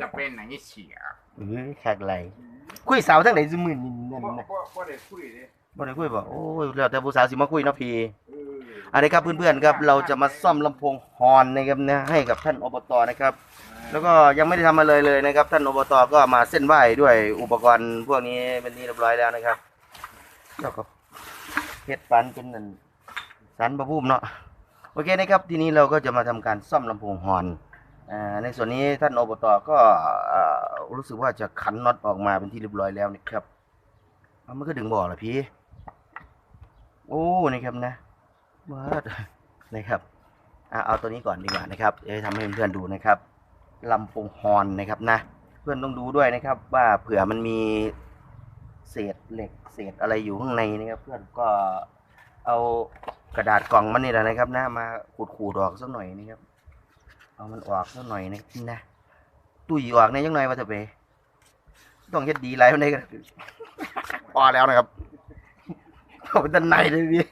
จะเป็นอย่างนี้เฉียเออคักไหลคุยสาวทั้งไหนซุมื้อนี่นั่นบ่นะบ่บ่ได้คุยเลยบ่ได้คุยบ่โอ้ยแล้วแต่ผู้สาวสิมาคุยเนาะพี่เอออันนี้ครับเพื่อนๆครับเราจะมาซ่อมลำโพงฮอร์นนะครับนะให้กับท่านอบตนะครับ แล้วก็ยังไม่ได้ทำอะไรเลยนะครับ ท่านอบตก็มาเส้นไหว้ด้วยอุปกรณ์พวกนี้เป็นที่เรียบร้อยแล้วนะครับแล้วก็เพชรฟันเป็นนั่นสันประพุ่มเนาะ โอเคนะครับทีนี้เราก็จะมาทำการซ่อมลำโพงฮอนอในส่วนนี้ท่านอบตก็รู้สึกว่าจะขันน็อตออกมาเป็นที่เรียบร้อยแล้วนะครับเอามันก็ดึงบ่อละพี่โอ้นี่ครับนะว้าดนะครับอเอาตัวนี้ก่อนดีกว่านะครับจะทำให้เพื่อนๆดูนะครับลำโพงฮอนนะครับนะ เพื่อนต้องดูด้วยนะครับ ว่าเผื่อมันมีเศษเหล็กเศษอะไรอยู่ข้างในนะครับ เพื่อนก็เอา กระดาษกล่องมันนี่แหละนะครับนะมาขูดๆออกสักหน่อยนะครับเอามันออกสักหน่อยนะครับนะตุ้ยออกในยังไงวะเถอะเปต้องเฮ็ดดีไรมันได้กันพอแล้วนะครับเข้าไปด้านในเลยพี่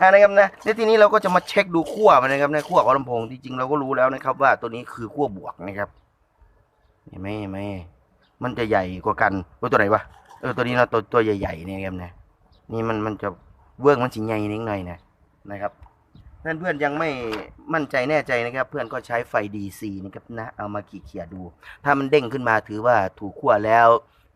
อ่านะครับนะในทีนี้เราก็จะมาเช็คดูขั้วมันนะครับนะขั้วของลำโพงที่จริงเราก็รู้แล้วนะครับ ว่าตัวนี้คือขั้วบวกนะครับเห็นไหมเห็นไหมมันจะใหญ่กว่ากันโอ้ยตัวไหนวะเออตัวนี้นะตัวตัวใหญ่ๆเนี่ยครับนะนี่มันมันจะ เวิร์กมันสิใหญ่นิดหน่อยนะนะครับท่นเพื่อนยังไม่มั่นใจแน่ใจนะครับ เพื่อนก็ใช้ไฟ DC นะครับนะเอามาขีดเขียดู ถ้ามันเด้งขึ้นมาถือว่าถูกขั้วแล้ว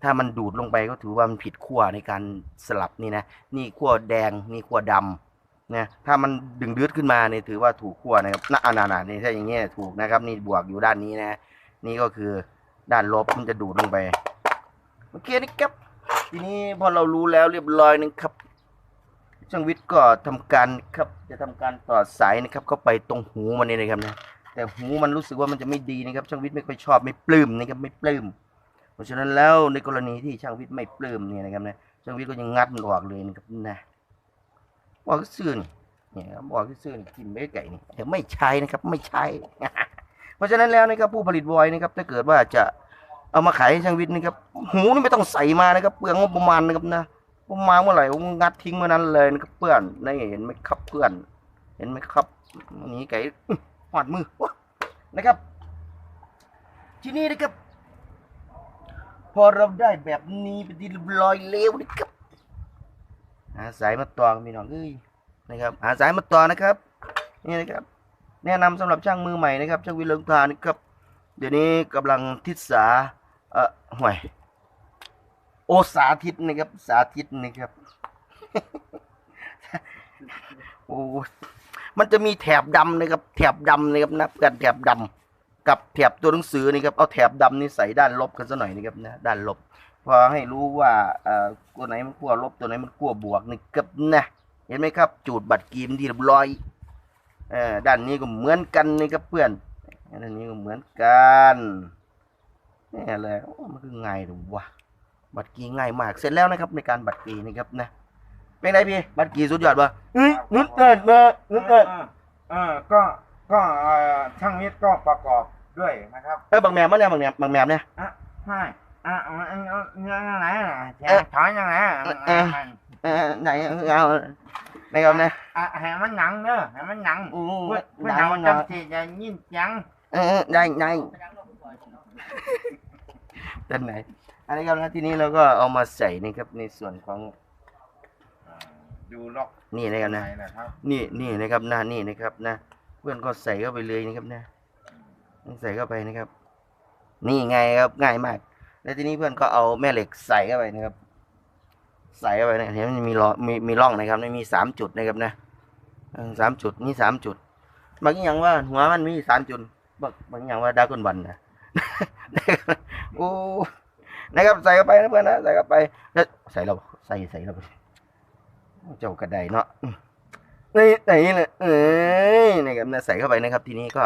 ถ้ามันดูดลงไปก็ถือว่ามันผิดขั้วในการสลับนี่นะนี่ขั้วแดงนี่ขั้วดำนะถ้ามันดึงดืดขึ้นมาเนี่ยถือว่าถูกขั้วนะครับน่าอนานานี่ถ้าอย่างเงี้ยถูกนะครับ นี่บวกอยู่ด้านนี้นะ นี่ก็คือด้านลบมันจะดูดลงไปโอเคนะครับทีนี้พอเรารู้แล้วเรียบร้อยนะครับ ช่างวิทย์ก็ทำการครับจะทำการต่อสายนะครับเข้าไปตรงหูมันนี่นะครับนะแต่หูมันรู้สึกว่ามันจะไม่ดีนะครับ ช่างวิทย์ไม่ค่อยชอบไม่ปลื้มนะครับไม่ปลื้มเพราะฉะนั้นแล้วในกรณีที่ช่างวิทย์ไม่ปลื้มเนี่ยนะครับนะช่างวิทย์ก็ยังงัดมันออกเลยนะครับนะบอกซื่อนี่เนี่ยครับบอกซื่อนกินไม่ไก่นี่แต่ไม่ใช้นะครับไม่ใช้เพราะฉะนั้นแล้วนะครับผู้ผลิตวอยนะครับถ้าเกิดว่าจะเอามาขายให้ช่างวิทย์นะครับหูนี่ไม่ต้องใส่มานะครับเปลืองงบประมาณนะครับนะ ผมมาเมื่อไหร่ผมงัดทิ้งเมื่อนั้นเลยนะครับเพื่อนนี่เห็นไหมครับเพื่อน เห็นไหมครับนนี้ไก่อื้อหอดมือนะครับ ที่นี้นะครับ พอเราได้แบบนี้เป็นที่เรียบร้อยแล้วนะครับหาสายมาต่อพี่น้องเอ้ยนะครับหาสายมาต่อนะครับ นี่นะครับ แนะนำสำหรับช่างมือใหม่นะครับช่างวิลงทานนะครับ เดี๋ยวนี้กำลังทิศสาเอ่อห่วย โอสาธิตนะครับ สาธิตนะครับ โอ้มันจะมีแถบดำนะครับ แถบดำนะครับนับกันแถบดำกับแถบตัวหนังสือนี่ครับ เอาแถบดำนี่ใส่ด้านลบกันซะหน่อยนะครับนะด้านลบพอให้รู้ว่าเอ่อตัวไหนมันขั้วลบตัวไหนมันขั้วบวกนี่ครับนะเห็นไหมครับ จูดบัตรกีมที่เรียบร้อยเอ่อด้านนี้ก็เหมือนกันนี่ครับเพื่อนด้านนี้ก็เหมือนกันนี่แหละมันคือไงหรือวะ บัตรกีง่ายมากเสร็จแล้วนะครับในการบัตรกีนะครับนะเป็นไงพี่บัตรกีสุดยอดปะเฮ้ยนึกเกิดมานึกเกิดเออเออก็ก็เอ่อช่างวิทย์ก็ประกอบด้วยนะครับเออบางแมมมาเนี่ยบางแมมบางแมมเนี่ยอะใช่อะเอาเอาเอายังไงอะแชเอ๊ะร์ถอยยังไงอะเอ๊ะเออไหนเอานะครับนะอะให้มันหนังเด้อให้มันหนังอืมเพื่อเพื่อได้เราเนาะจำสิจะยินเสียงเออได้ได้ด้านไหน อันนี้ครับนะทีนี้เราก็เอามาใส่นะครับในส่วนของดูล็อกนี่นะครับไหนนะนะครับนี่นี่นะครับนะนี่นะครับนะ เพื่อนก็ใส่เข้าไปเลยนะครับนะใส่เข้าไปนะครับ นี่ไงครับง่ายมาก แล้วทีนี้เพื่อนก็เอาแม่เหล็กใส่เข้าไปนะครับ ใส่เข้าไปนะเห็นมันมีร่องมีมีร่องนะครับมันมีสามจุดนะครับนะเออสามจุดนี่สามจุดบางอย่างว่าหัวมันมีสามจุดบางบางอย่างว่าดราก้อนบันนะโอ้ นะครับใส่เข้าไปนะเพื่อนนะใส่เข้าไปแล้วใส่เราใส่ใส่เราไปเจ้ากระไดเนาะนี่ใส่นี่เลยเอ้ยนะครับนะใส่เข้าไปนะครับ ทีนี้ก็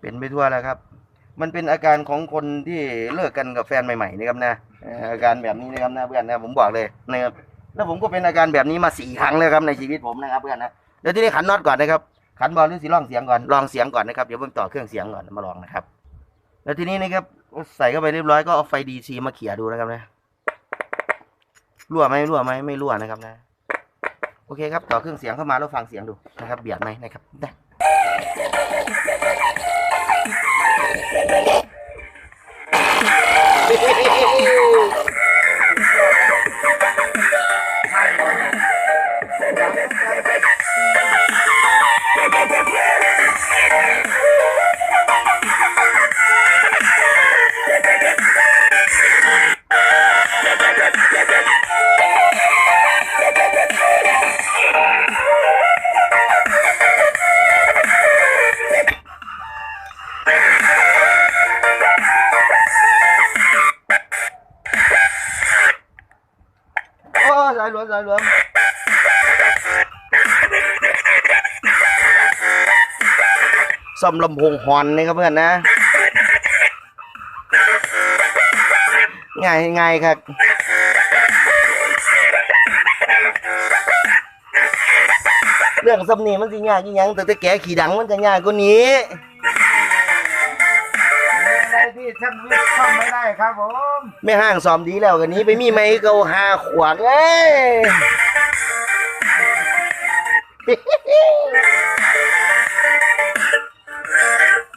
เป็นไปทั่วแล้วครับ มันเป็นอาการของคนที่เลิกกันกับแฟนใหม่ๆนะครับนะอาการแบบนี้นะครับนะเพื่อนนะผมบอกเลยนะครับแล้วผมก็เป็นอาการแบบนี้มาสี่ครั้งแล้วครับในชีวิตผมนะครับเพื่อนนะเดี๋ยวที่นี้ขันน็อตก่อนนะครับขันบอลหรือสีลองเสียงก่อนลองเสียงก่อนนะครับเดี๋ยวเพิ่งต่อเครื่องเสียงก่อนมาลองนะครับ แล้วทีนี้นะครับใส่เข้าไปเรียบร้อยก็เอาไฟดีซีมาเขี่ยดูนะครับนะรั่วไหมรั่วไหมไม่รั่วนะครับนะ โอเคครับต่อเครื่องเสียงเข้ามาแล้วฟังเสียงดูนะครับ เบียดไหมนะครับนะโสายหลวมสายหลวมซ่อมลำโพงฮอนนะครับเพื่อนนะ ง่ายง่ายครับเรื่องสำนีมันสิยากยิ่งยังแต่แต่แกขี่ดังมันจะยากกว่านี้ อะไรที่ช่างวิทย์ทำไม่ได้ครับผมไม่ห้างซ้อมดีแล้วกันนี้ไปมีไหมเกาหาขวางเอ้ย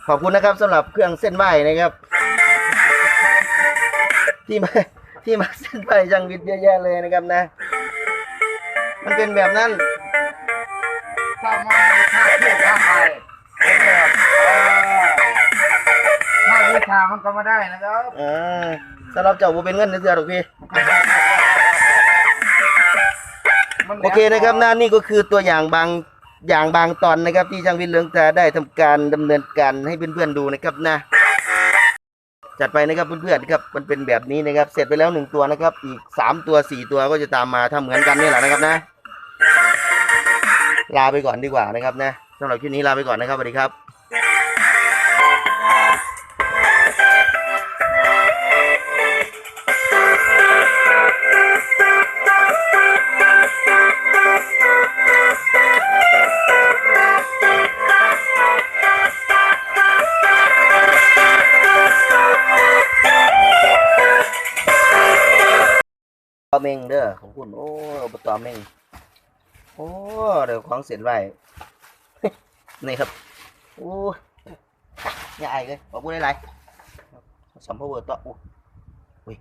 ขอบคุณนะครับสำหรับเครื่องเส้นไหวนะครับ ที่มาที่มาเส้นไหวจังวิทย์เยอะแยะเลยนะครับนะ มันเป็นแบบนั้น ถ้ามมี ถ้าวิชามันก็ไม่ได้นะครับอ่าสำหรับเจ้าบ่เป็นเงินเดือนหรอกพี่มันโอเคนะครับนะนี่ก็คือตัวอย่างบางอย่างบางตอนนะครับ ที่ช่างวิทย์เลืองตาได้ทำการดำเนินการให้เพื่อนๆดูนะครับนะ จัดไปนะครับเพื่อนๆครับมันเป็นแบบนี้นะครับ เสร็จไปแล้วหนึ่งตัวนะครับ อีกสามตัวสี่ตัวก็จะตามมาทำเหมือนกันนี่แหละนะครับนะ ลาไปก่อนดีกว่านะครับนะสำหรับคลิปนี้ลาไปก่อนนะครับสวัสดีครับ เด้อของคุณโอ้อบตเมงโอ้เดี๋ยวของเสร็จไว้นี่ครับโอ้ยายเลยขอบคุณหลายๆสัมภเวอร์ต่ออู้อุ้ย